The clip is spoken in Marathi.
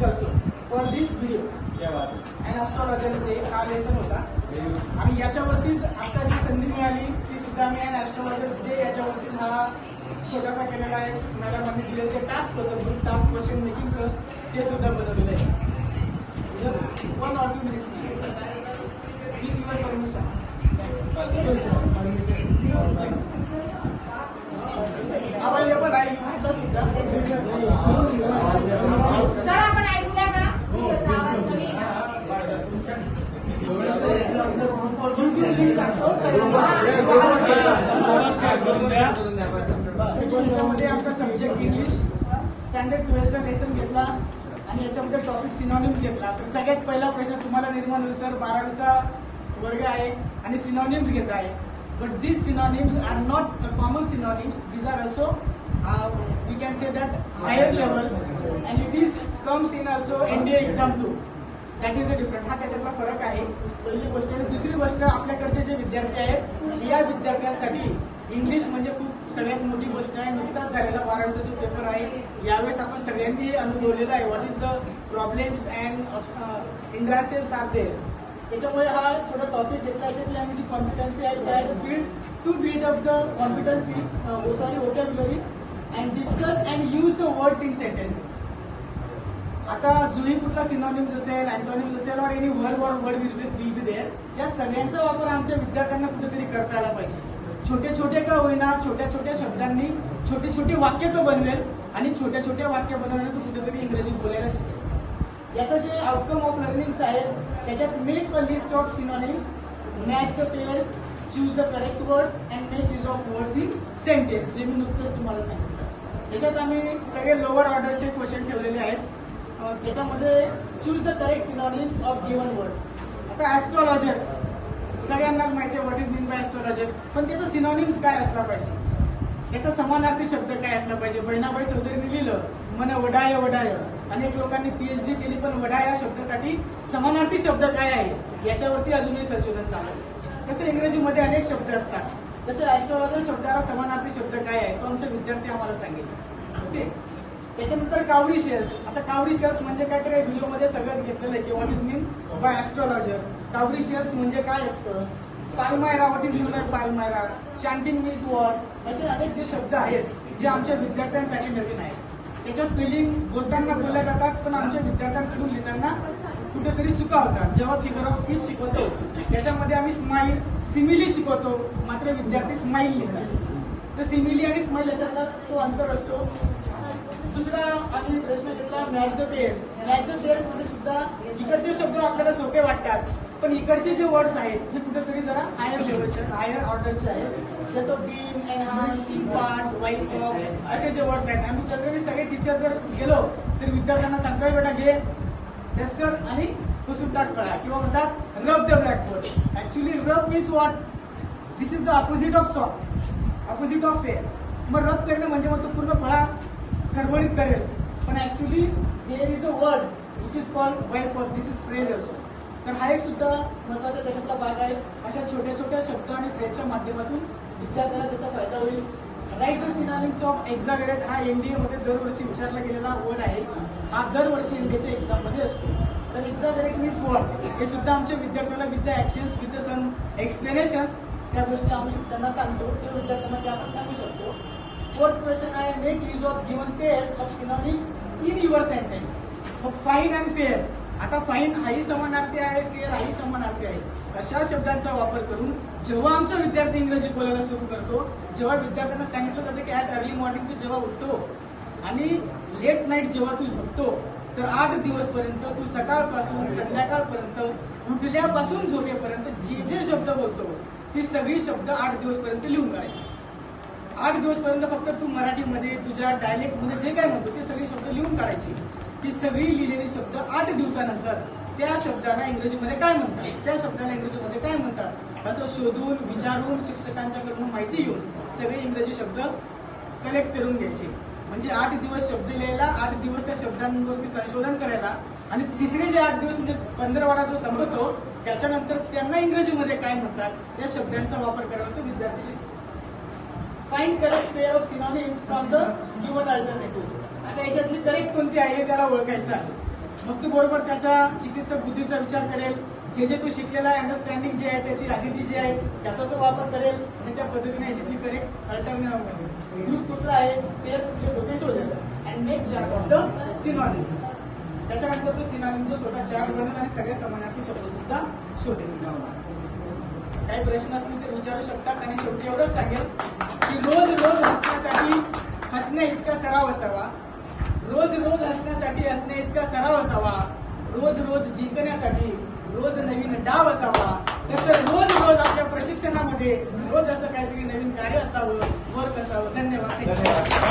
Music also for this video. And astrologer day हा लेसन होता. आणि याच्यावरतीच आता जी संधी मिळाली ती सुद्धा मी अँड ॲस्ट्रॉलॉजर्स डे याच्यावरतीच हा छोटासा केलेला आहे. मॅडमांनी दिलेलं जे टास्क होतं ग्रुप टास्क क्वेश्चन मेकिंगचं ते सुद्धा बनवलेलं आहे. Just one or two minutes with your permission available आहे युट्यूबचा सर सुद्धा आपण ऐकूया का तुमचा आवाज कमी आहे याच्यामध्ये आमचा सब्जेक्ट इंग्लिश स्टँडर्ड ट्वेल्थचा लेसन घेतला आणि याच्यामध्ये टॉपिक सिनॉनिम घेतला. तर सगळ्यात पहिला प्रश्न तुम्हाला निर्माण होईल सर बारावीचा वर्ग आहे आणि सिनॉनिम्स घेत आहे. But this synonyms are not common synonyms these are also we can say that higher level and it is comes in also NDA exam too that is a different हा त्याच्यातला फरक आहे. पहिली गोष्ट आणि दुसरी गोष्ट आपल्याकडचे जे विद्यार्थी आहेत या विद्यार्थ्यांसाठी इंग्लिश म्हणजे खूप सगळ्यात मोठी गोष्ट आहे. नुकताच झालेला बारावीचा जो पेपर आहे यावेळेस आपण सगळ्यांनी अनुभवलेला आहे. What is the problems and hindrances are there त्याच्यामुळे हा छोटा टॉपिक घेतला याच्यातली आम्ही जी कॉम्पिटन्सी आहे त्या build to build up the competency sorry vocabulary and discuss and use the words in sentences आता जुई कुठला सिनॉनिम्स असेल अँटोनिम्स असेल or any word or word will will be there या सगळ्यांचा वापर आमच्या विद्यार्थ्यांना कुठेतरी करता आला पाहिजे. छोटे छोटे का होईना छोट्या छोट्या शब्दांनी छोटी छोटी वाक्य तो बनवेल आणि छोट्या छोट्या वाक्य बनवण्यात तो कुठेतरी इंग्रजी बोलायला शिकेल. याचं जे आउटकम ऑफ लर्निंग्स आहे त्याच्यात make a list of synonyms match the pairs choose the correct words and make use of words in sentence जे मी नुकतंच तुम्हाला सांगितलं. याच्यात आम्ही सगळे लोअर ऑर्डरचे क्वेश्चन ठेवलेले आहेत. त्याच्यामध्ये choose the correct synonyms of given words आता ऍस्ट्रॉलॉजर सगळ्यांनाच माहिती आहे what is mean by astrologer पण त्याचा सिनॉनिम्स काय असला पाहिजे? याचा समानार्थी शब्द काय असला पाहिजे? बहिणाबाई चौधरीने लिहिलं मन वडाय वडाय. अनेक लोकांनी पीएचडी केली पण वडा या शब्दासाठी समानार्थी शब्द काय आहे? याच्यावरती अजूनही संशोधन चालू आहे. तसे इंग्रजीमध्ये अनेक शब्द असतात. तसे ऍस्ट्रॉलॉजर शब्दाला समानार्थी शब्द काय आहे? तो आमचे विद्यार्थी आम्हाला सांगितले. ओके? त्याच्यानंतर कावडी शेअर्स. आता कावडी शेअर्स म्हणजे काय तर व्हिडिओमध्ये सगळं घेतलेलं आहे. की what is mean by astrologer cowrie shells म्हणजे काय असतं? Palmyra what is mean by palmyra? Chanting means what असे अनेक जे शब्द आहेत जे आमच्या विद्यार्थ्यांसाठी नवीन आहेत. त्याच्या स्पेलिंग बोलताना बोलल्या जातात पण आमच्या विद्यार्थ्यांकडून लिहिताना कुठेतरी चुका होतात. जेव्हा फिगर ऑफ स्पीच शिकवतो त्याच्यामध्ये आम्ही स्माईल सिमिली शिकवतो. मात्र विद्यार्थी स्माईल लिहितात. तर सिमिली आणि स्माईल याच्यातला तो अंतर असतो. दुसरा आम्ही प्रश्न घेतला नॅशनल द नॅशनल मॅच मध्ये सुद्धा इकडचे शब्द आपल्याला सोपे वाटतात. पण इकडचे जे वर्ड्स आहेत हे कुठेतरी जरा हायर लेवलचे हायर ऑर्डरचे आहेत. जसं बीम एनहान्स इम्पार्ट वाईट असे जे वर्ड्स आहेत. आम्ही जनरली सगळे टीचर जर गेलो तर विद्यार्थ्यांना सांगतोय बेटा घे डस्टर आणि पुसून टाक कळा. किंवा म्हणतात rub the blackboard actually rub means what this is the opposite of soft opposite of fair मग रब करणं म्हणजे मग तो पूर्ण फळा खरबडीत करेल. पण actually there is the word which is call white for this is phrase also तर हा एक सुद्धा महत्त्वाचा त्याच्यातला भाग आहे. अशा छोट्या छोट्या शब्द आणि फ्रेजच्या माध्यमातून विद्यार्थ्याला त्याचा फायदा होईल. Write the synonyms of exaggerate हा एनडीए मध्ये दरवर्षी विचारला गेलेला वर्ड आहे. हा दरवर्षी एनडीएच्या एक्झाममध्ये असतो. तर एक्झागरेट मीन्स वॉट हे सुद्धा आमच्या विद्यार्थ्याला with the actions with the sun explanations त्या गोष्टी आम्ही त्यांना सांगतो. ते विद्यार्थ्यांना ते आपण सांगू शकतो. फोर्थ क्वेश्चन आहे make use of given pairs of synonym in your sentence मग फाईन अँड फेअर आता फाईन आई समानार्थी आहे फेअर आई समानार्थी आहे. अशा शब्दांचा वापर करून जेव्हा आमचा विद्यार्थी इंग्रजी बोलायला सुरू करतो जेव्हा विद्यार्थ्यांना सांगितलं जातं की ॲट अर्ली मॉर्निंग तू जेव्हा उठतो आणि लेट नाईट जेव्हा तू झोपतो तर आठ दिवसपर्यंत तू सकाळपासून संध्याकाळपर्यंत उठल्यापासून झोपेपर्यंत जे जे शब्द बोलतो ती सगळी शब्द आठ दिवसपर्यंत लिहून काढायची. आठ दिवसपर्यंत फक्त तू मराठीमध्ये तुझ्या डायलेक्टमध्ये जे काय म्हणतो ते सगळे शब्द लिहून काढायची. ती सगळी लिहिलेली शब्द आठ दिवसानंतर त्या शब्दाला इंग्रजीमध्ये काय म्हणतात? त्या शब्दाला इंग्रजीमध्ये काय म्हणतात? असं शोधून विचारून शिक्षकांच्याकडून माहिती घेऊन सगळे इंग्रजी शब्द कलेक्ट करून घ्यायचे. म्हणजे आठ दिवस शब्द लिहायला आठ दिवस त्या शब्दांवरती संशोधन करायला आणि तिसरे जे आठ दिवस म्हणजे पंधरवाडा जो संपतो त्याच्यानंतर त्यांना इंग्रजीमध्ये काय म्हणतात? त्या शब्दांचा वापर करायला तो विद्यार्थी find correct pair of synonyms from the given alternative आता याच्यातली करेक्ट कोणती आहे हे त्याला ओळखायचं आहे. मग तो बरोबर त्याच्या चिकित्सक बुद्धीचा विचार करेल. जे जे तो शिकलेला आहे अंडरस्टँडिंग जे आहे त्याची राहिती जी आहे त्याचा तो वापर करेल आणि त्या पद्धतीने याची ती सरी अल्टरनेटिव्ह यूज कुठला आहे ते कुठले डोके शोधेल and make chart of the synonyms त्याच्यानंतर तो सिनॉनिमचा स्वतः चार्ट बनेल आणि सगळे समानार्थी शब्द सुद्धा शोधेल. काही प्रश्न असतील ते विचारू शकतात आणि शेवटी एवढंच सांगेल. रोज रोज हसण्यासाठी हसणे इतका सराव असावा. रोज रोज हसण्यासाठी हसणे इतका सराव असावा. रोज रोज जिंकण्यासाठी रोज नवीन डाव असावा. तसं रोज रोज आपल्या प्रशिक्षणामध्ये रोज असं काहीतरी नवीन कार्य असावं वर्क असावं. धन्यवाद.